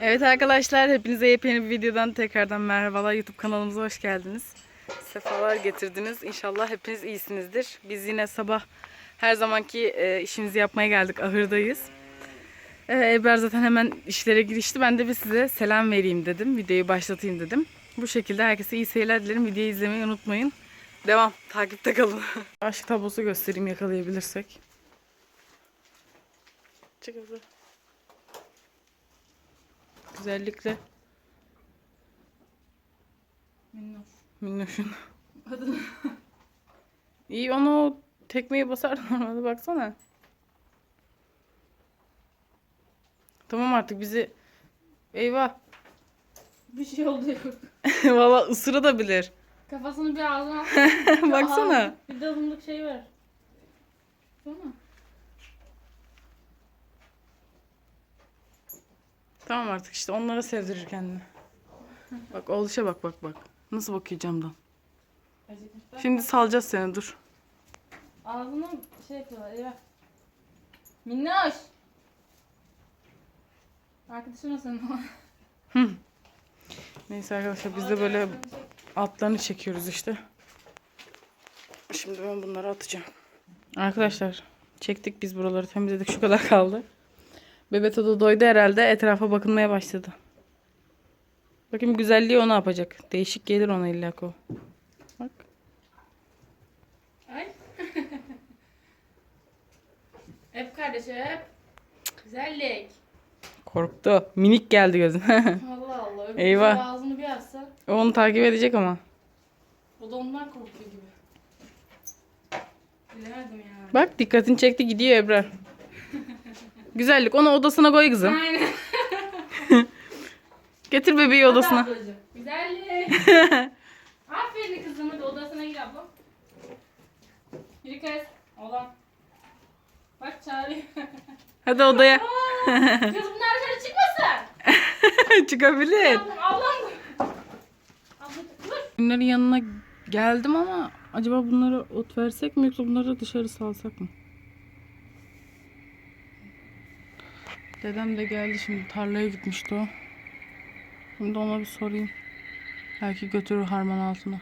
Evet arkadaşlar hepinize yepyeni bir videodan tekrardan merhabalar. YouTube kanalımıza hoş geldiniz. Sefalar getirdiniz. İnşallah hepiniz iyisinizdir. Biz yine sabah her zamanki e, işimizi yapmaya geldik. Ahırdayız. E, Ebrar zaten hemen işlere girişti. Ben de bir size selam vereyim dedim. Videoyu başlatayım dedim. Bu şekilde herkese iyi seyirler dilerim. Videoyu izlemeyi unutmayın. Devam. Takipte kalın. Aşk tablosu göstereyim yakalayabilirsek. Çık hızlı. Güzellikle Minnoş. minnoşun. Adını. İyi ona o tekmeyi basar normalde baksana. Tamam artık bizi eyvah. Bir şey oldu yok. Valla ısırabilir. Kafasını bir ağzına. Baksana. Bir dalımlık şey ver. Baksana. Tamam artık işte onlara sevdirir kendini. Bak oluşa bak bak bak. Nasıl bakıyor camdan. Acıkmışlar. Şimdi salacağız seni dur. Ağzına şey yapıyorlar. Eyvah. Minnoş. Arkadaşım nasıl? Neyse arkadaşlar biz de böyle altlarını çekiyoruz işte. Şimdi ben bunları atacağım. Arkadaşlar çektik biz buraları temizledik şu kadar kaldı. Bebeto da doydu herhalde etrafa bakınmaya başladı. Bakayım güzelliği o ne yapacak. Değişik gelir ona illa o. Bak. Ay. hep kardeşim hep. Güzellik. Korktu. Minik geldi gözüne. Allah Allah. Öbür Eyvah. Ağzını bir açsa. O onu takip edecek ama. O da ondan korkuyor gibi. Bilemedim ya. Bak dikkatini çekti gidiyor Ebrar. Güzellik onu odasına koy kızım. Aynen. Getir bebeği odasına. Hadi ablacığım. Güzellik. Aferin kızım hadi odasına gir abla. Yürü kız. Oğlan. Bak çağırıyor. Hadi odaya. Aa, kız bunlar dışarı çıkmasın. Çıkabilir. Ablam, ablam. Abla dur. Bunların yanına geldim ama acaba bunlara ot versek mi yoksa bunları dışarı salsak mı? Dedem de geldi şimdi tarlaya gitmişti o. Şimdi ona bir sorayım. Belki götürür harman altına.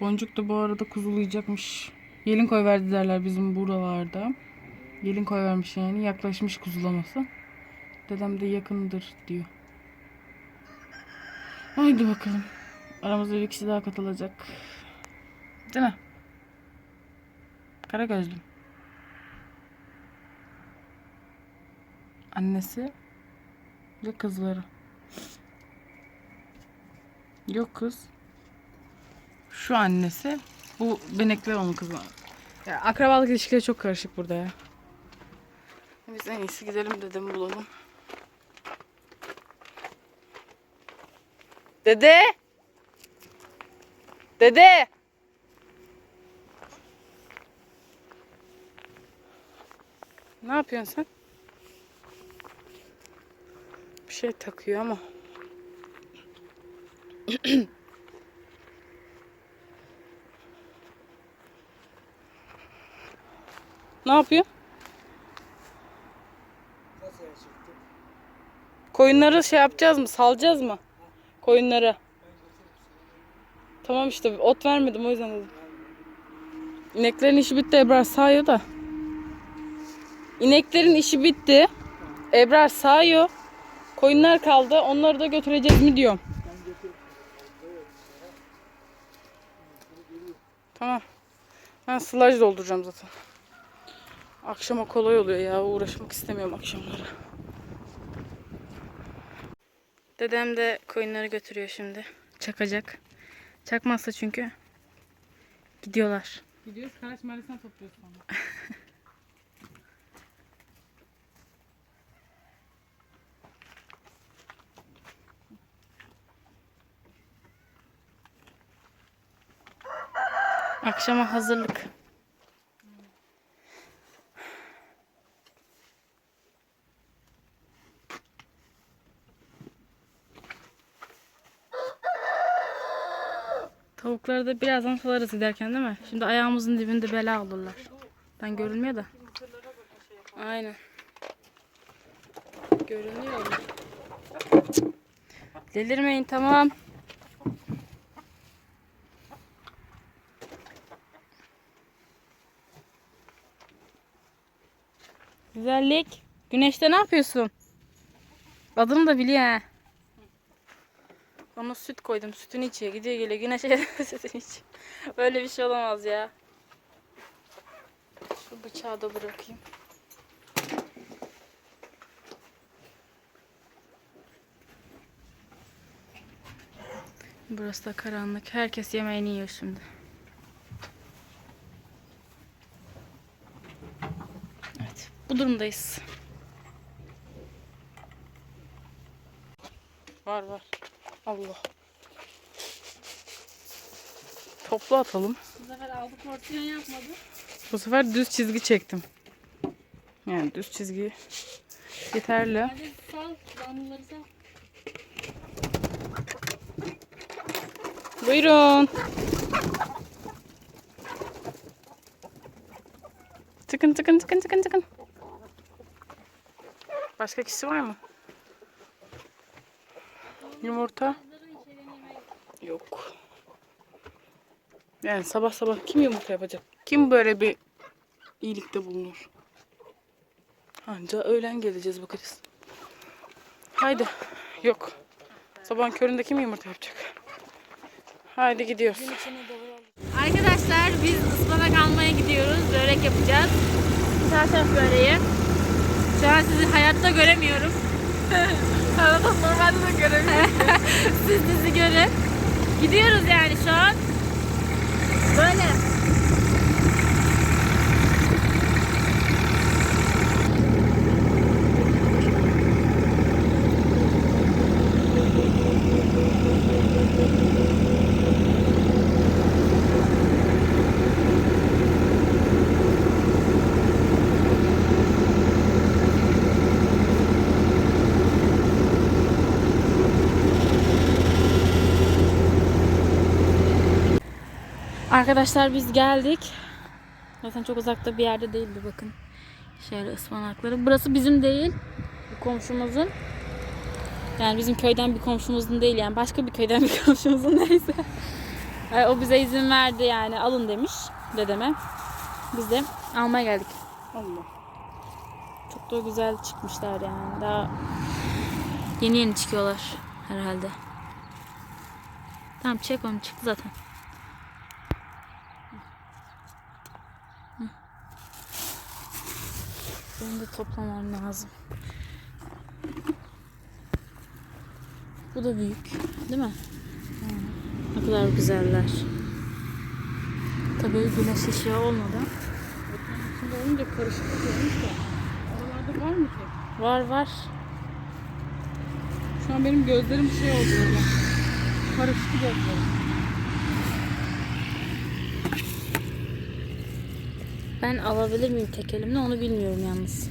Boncuk da bu arada kuzulayacakmış. Yelin koy verdi derler bizim buralarda. Yelin koy vermiş yani yaklaşmış kuzulaması. Dedem de yakındır diyor. Haydi bakalım. Aramızda bir kişi daha katılacak. Değil mi? Kara gözlüm. Annesi ve kızları. Yok kız. Şu annesi. Bu benekli onun kızı. Ya akrabalık ilişkileri çok karışık burada ya. Biz en iyisi gidelim dedemi bulalım. Dede. Dede. Ne yapıyorsun sen? Bir şey takıyor ama. ne yapıyor? Koyunları şey yapacağız mı? Salacağız mı? Koyunları. Tamam işte ot vermedim o yüzden dedim. İneklerin işi bitti Ebrar sağıyor da. İneklerin işi bitti. Ebrar sağıyor. Koyunlar kaldı. Onları da götüreceğiz mi diyorum. Tamam. Ben sılaj dolduracağım zaten. Akşama kolay oluyor ya. Uğraşmak istemiyorum akşamları. Dedem de koyunları götürüyor şimdi. Çakacak. Çakmazsa çünkü gidiyorlar. Gidiyoruz Karaç Mahallesi'ne topluyoruz sonra. Akşama hazırlık. Tavukları da birazdan salarız giderken değil mi? Şimdi ayağımızın dibinde bela olurlar. Ben görünmüyor da. Aynen. Görünüyor? Delirmeyin tamam. Güzellik. Güneşte ne yapıyorsun? Adını da biliyor ha. Ona süt koydum. Sütünü içiyor. Gidiyor geliyor. Güneşe sütünü içiyor. Böyle bir şey olamaz ya. Şu bıçağı da bırakayım. Burası da karanlık. Herkes yemeğini yiyor şimdi. Bu durumdayız. Var var. Allah. Toplu atalım. Bu sefer altı porsiyon yapmadı. Bu sefer düz çizgi çektim. Yani düz çizgi yeterli. Hadi sal. Damlaları sal. Buyurun. Çıkın çıkın çıkın çıkın çıkın. Başka kişi var mı? Yumurta? Yok. Yani sabah sabah kim yumurta yapacak? Kim böyle bir iyilikte bulunur? Anca öğlen geleceğiz bakarız. Haydi. Yok. Sabahın köründe kim yumurta yapacak? Haydi gidiyoruz. Arkadaşlar biz ıspanak almaya gidiyoruz. Börek yapacağız. Çarşaf böreği. Şu an sizi hayatta göremiyorum. Arada normalde de göremiyorum. Siz bizi görün. Gidiyoruz yani şu an. Böyle. Arkadaşlar biz geldik. Zaten çok uzakta bir yerde değildi bakın. Şöyle ıspanakları. Burası bizim değil. Bu komşumuzun. Yani bizim köyden bir komşumuzun değil yani. Başka bir köyden bir komşumuzun neyse. Yani o bize izin verdi yani alın demiş dedeme. Biz de almaya geldik. Allah. Çok da güzel çıkmışlar yani. Daha yeni yeni çıkıyorlar herhalde. Tamam çek onu çıktı zaten. Benim de toplamam lazım. Bu da büyük. Değil mi? Hı. Ne kadar güzeller. Tabii güneş ışığı olmadan. Şimdi olunca karışık oluyormuş da. Aralarda var mı ki? Var var. Şu an benim gözlerim şey oldu. Karıştı gözlerim. Ben alabilir miyim tek elimle onu bilmiyorum yalnız.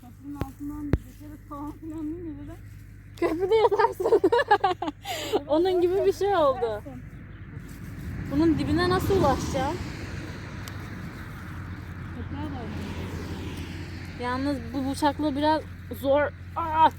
Kapının altından geçerek falan filan değil mi böyle? Köprüde yatarsın. Onun gibi bir şey oldu. Bunun dibine nasıl ulaşacağım? Yalnız bu bıçakla biraz zor. Aa!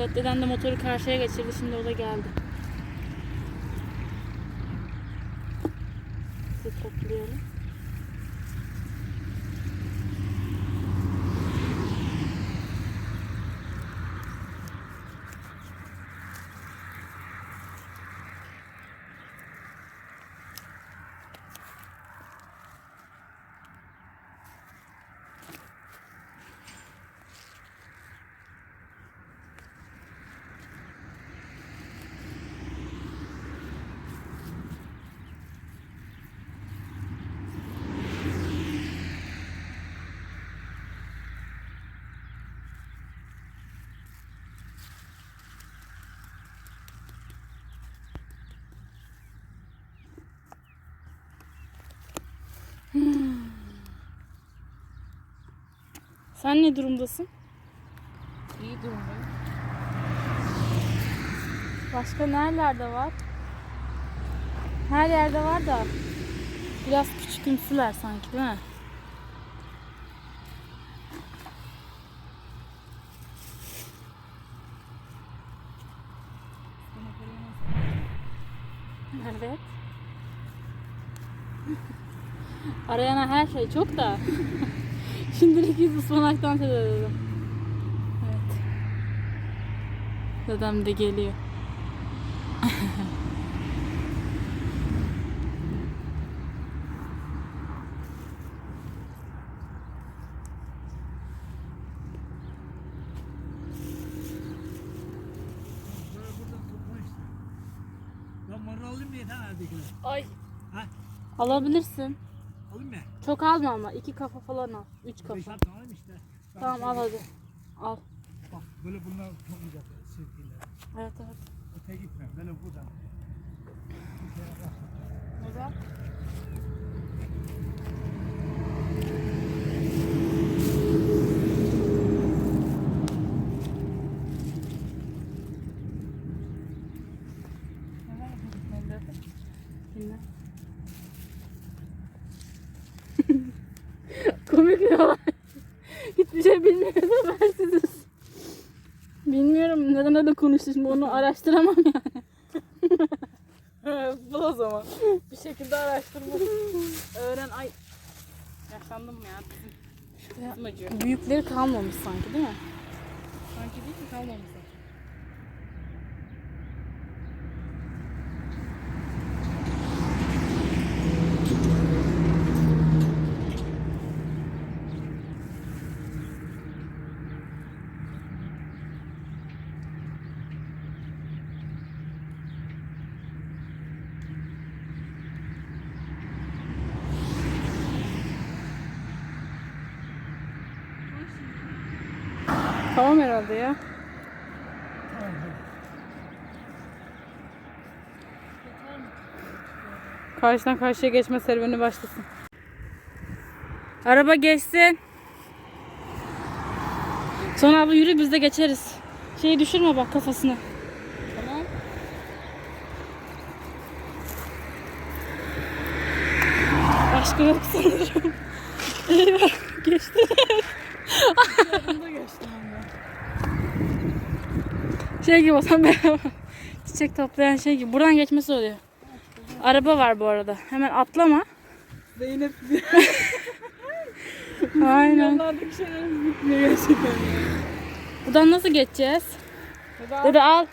Evet dedem de motoru karşıya geçirdi şimdi o da geldi. Sizi toplayalım. Sen ne durumdasın? İyi durumdayım. Başka nerelerde var? Her yerde var da Biraz küçükümsüler sanki değil mi? Evet. Arayana her şey çok da. Şimdilik biz ıspanaktan edelim. Evet. Dedem de geliyor. Ay. Ha? Alabilirsin. Çok alma ama. iki kafa falan al. Üç kafa. alayım işte. Ben Tamam al hadi. Al. Bak böyle bunlar güzel sirkeler. Evet evet. Öte gitme. Böyle buradan. Güzel. Bilmem. Komik bir olay. Hiçbir şey bilmiyoruz habersiziz. Bilmiyorum neden öyle konuştu şimdi onu araştıramam yani. Bul o zaman. Bir şekilde araştırma. Öğren. Ay. Yaşlandım ya. Bizim, bizim acıyor. Büyükleri kalmamış sanki değil mi? Sanki değil mi? Kalmamış. Hadi. Karşıdan karşıya geçme serüveni başlasın. Araba geçsin. Sonra abla yürü biz de geçeriz. Şeyi düşürme bak kafasını. Tamam. Aşkı yok sanırım. Eyvah Şey gibi olsam ben çiçek toplayan şey gibi. Buradan geçmesi oluyor. Araba var bu arada. Hemen atlama. Zeynep Aynen. Yollardaki şeylerimiz bitmiyor gerçekten ya. Buradan nasıl geçeceğiz? Dede Dede al.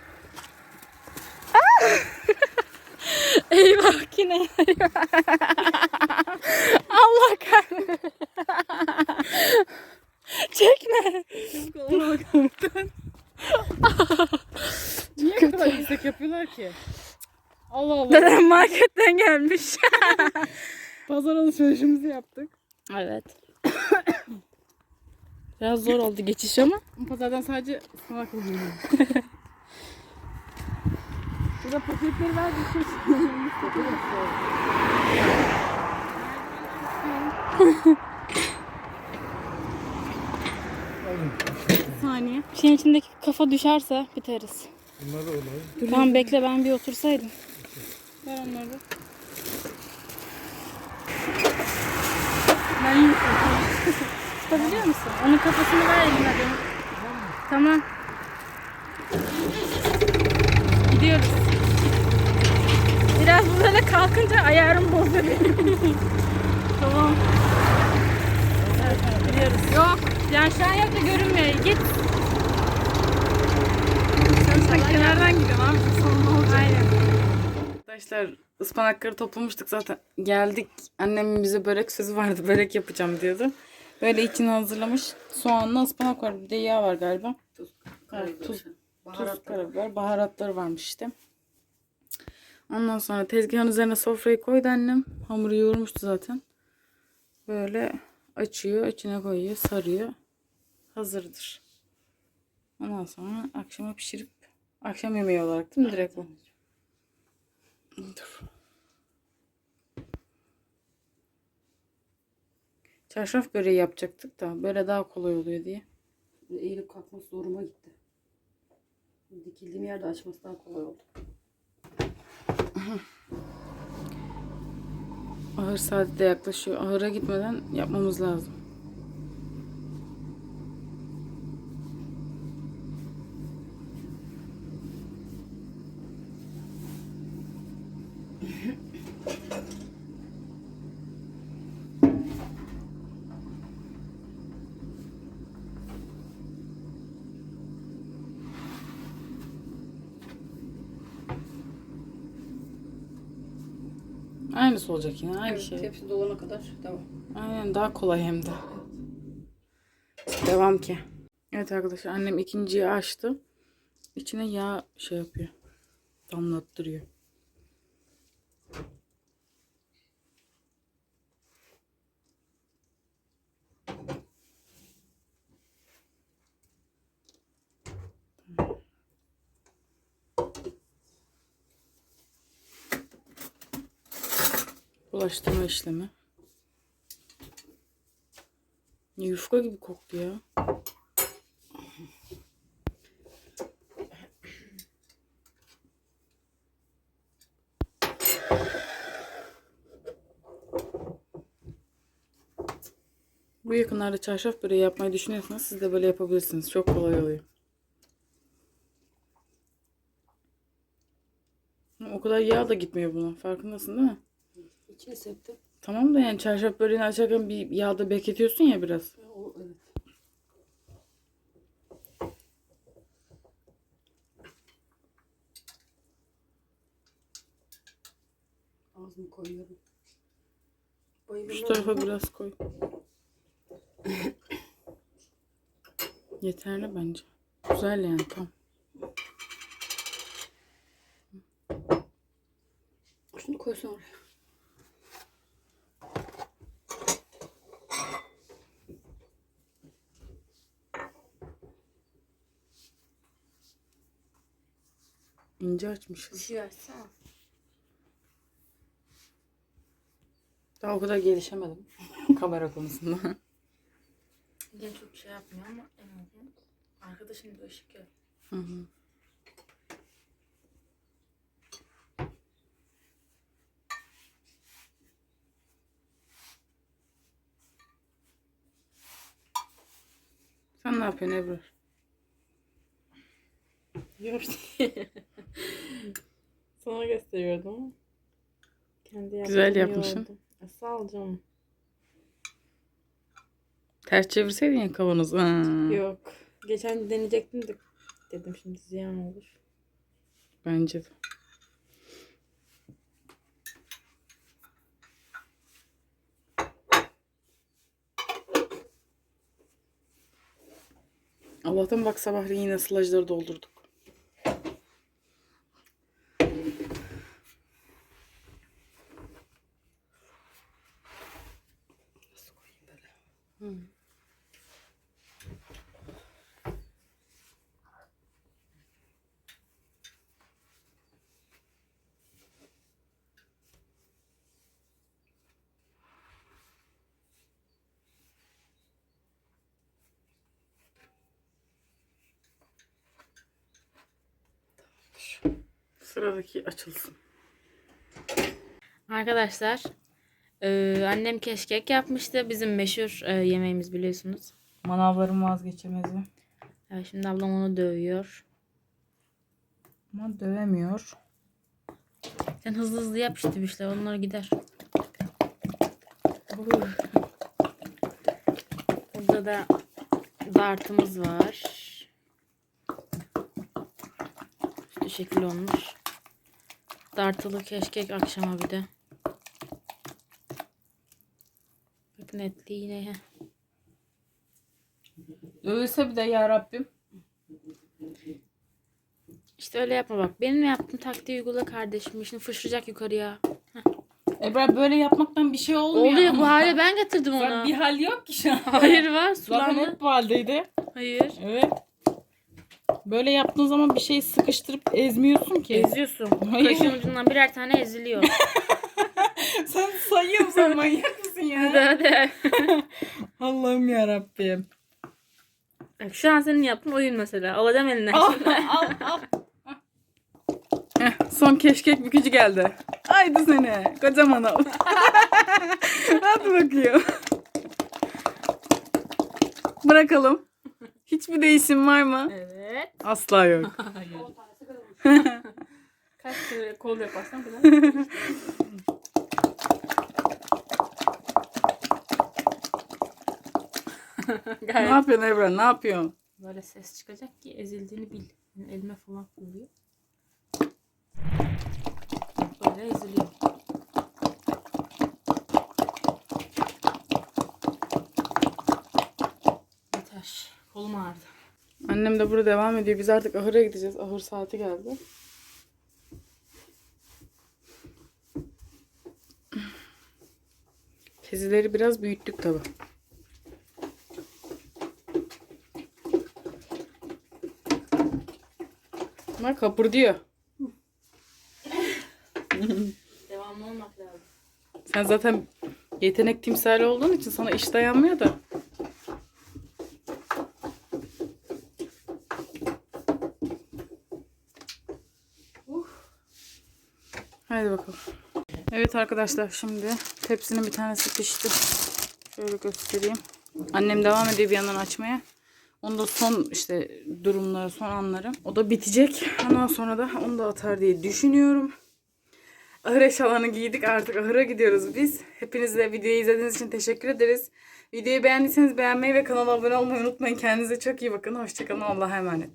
Ah! Eyvah yine. Allah kahretsin. Çekme. Ona bakalım. Niye bu kadar yüksek yapıyorlar ki? Allah Allah. Dedem marketten gelmiş. Pazar alışverişimizi yaptık. Evet. Biraz zor oldu geçiş ama. Pazardan sadece ıspanak alıyorum. Burada paketleri ver bir şey. saniye. Şeyin içindeki kafa düşerse biteriz. Bunları alayım. Tamam bekle ben bir otursaydım. Ver onları. da. Ben. Tutabiliyor musun? Onun kafasını ver elime benim. Tamam. Gidiyoruz. Biraz böyle kalkınca ayarım bozuyor benim. tamam. Evet, gidiyoruz. Yok. Yani şu an yok da görünmüyor. Git. Sen, sen kenardan gidiyorsun abi. Sonunda olacak. Aynen. Arkadaşlar ıspanakları toplamıştık zaten. Geldik. Annemin bize börek sözü vardı. Börek yapacağım diyordu. Böyle içini hazırlamış. Soğanlı ıspanak var. Bir de yağ var galiba. Tuz, tuz, tuz, karabiber, baharatları varmış işte. Ondan sonra tezgahın üzerine sofrayı koydu annem. Hamuru yoğurmuştu zaten. Böyle açıyor, içine koyuyor, sarıyor. Hazırdır. Ondan sonra akşama pişirip akşam yemeği olarak değil mi direkt bu? Dur. Çarşaf böreği yapacaktık da böyle daha kolay oluyor diye. Eğilip kalkması zoruma gitti. Dikildiğim yerde açması daha kolay oldu. Ahır saati yaklaşıyor. Ahıra gitmeden yapmamız lazım. Aynısı olacak yine. Aynı Evet, şey. Hepsi dolana kadar devam. Aynen daha kolay hem de. Devam ki. Evet arkadaşlar annem ikinciyi açtı. İçine yağ şey yapıyor. Damlattırıyor. Bulaştırma işlemi. Yufka gibi koktu ya. Bu yakınlarda çarşaf böreği yapmayı düşünüyorsanız siz de böyle yapabilirsiniz. Çok kolay oluyor. O kadar yağ da gitmiyor buna. Farkındasın değil mi? İçini septim. Tamam da yani çarşaf böreğini açarken bir yağda bekletiyorsun ya biraz. O, evet. Ağzımı koyuyorum. Şu Bayılırlar tarafa biraz koy. Yeterli bence. Güzel yani tam. Şunu koysan oraya. İnce açmışız. şey açsana. Daha o kadar gelişemedim. Kamera konusunda. Yine çok şey yapmıyor ama en azından arkadaşım da ışık yok. Hı hı. Sen ne yapıyorsun Ebru? Yok Sana gösteriyordum. Kendi Güzel yapmışsın. E, sağ ol canım. Ters çevirseydin ya kavanozu. Ha. Yok. Geçen deneyecektim de dedim şimdi ziyan olur. Bence de. Allah'tan bak sabahleyin yine sılajları doldurduk. Sıradaki açılsın. Arkadaşlar e, annem keşkek yapmıştı. Bizim meşhur e, yemeğimiz biliyorsunuz. Manavların vazgeçemezi. Evet, şimdi ablam onu dövüyor. Ama dövemiyor. Sen hızlı hızlı yap işte bir şeyler. Onlar gider. Burada da dartımız var. Üstü şekil olmuş. Dartılı keşkek akşama bir de. Bakın etli yine. he. Dövülse bir de ya Rabbim. İşte öyle yapma bak. Benim yaptığım taktiği uygula kardeşim. Şimdi fışıracak yukarıya. Ebra böyle yapmaktan bir şey olmuyor. Oluyor ama. bu hale ben getirdim Bak onu. bir hal yok ki şu an. Hayır var Zaten sulandı. hep bu haldeydi. Hayır. Evet. Böyle yaptığın zaman bir şey sıkıştırıp ezmiyorsun ki. Eziyorsun. Hayır. Kaşın ucundan birer tane eziliyor. Sen sayıyor musun? Manyak mısın ya? hadi hadi. Allah'ım ya Rabbim. Şu an senin yaptığın oyun mesela. Alacağım eline. al al al. Heh, son keşkek bükücü geldi. Haydi seni. Kocaman ol. Hadi bakayım. Bırakalım. Hiçbir değişim var mı? Evet. Asla yok. Kaç kere kol yaparsan kadar. ne Gayet yapıyorsun Evren? Ne yapıyorsun? böyle ses çıkacak ki ezildiğini bil. Yani elime falan vuruyor. Böyle eziliyor. Yeter. Kolum ağrıdı. Annem de burada devam ediyor. Biz artık ahıra gideceğiz. Ahır saati geldi. Kezileri biraz büyüttük tabi. Bunlar kapır diyor. Devamlı olmak lazım. Sen zaten yetenek timsali olduğun için sana iş dayanmıyor da. Hadi bakalım. Evet arkadaşlar şimdi tepsinin bir tanesi pişti. Şöyle göstereyim. Annem devam ediyor bir yandan açmaya. Onda son işte durumları, son anları. O da bitecek. Ondan sonra da onu da atar diye düşünüyorum. Ahır eşyalarını giydik artık ahıra gidiyoruz biz. Hepinize videoyu izlediğiniz için teşekkür ederiz. Videoyu beğendiyseniz beğenmeyi ve kanala abone olmayı unutmayın. Kendinize çok iyi bakın. Hoşçakalın. Allah'a emanet.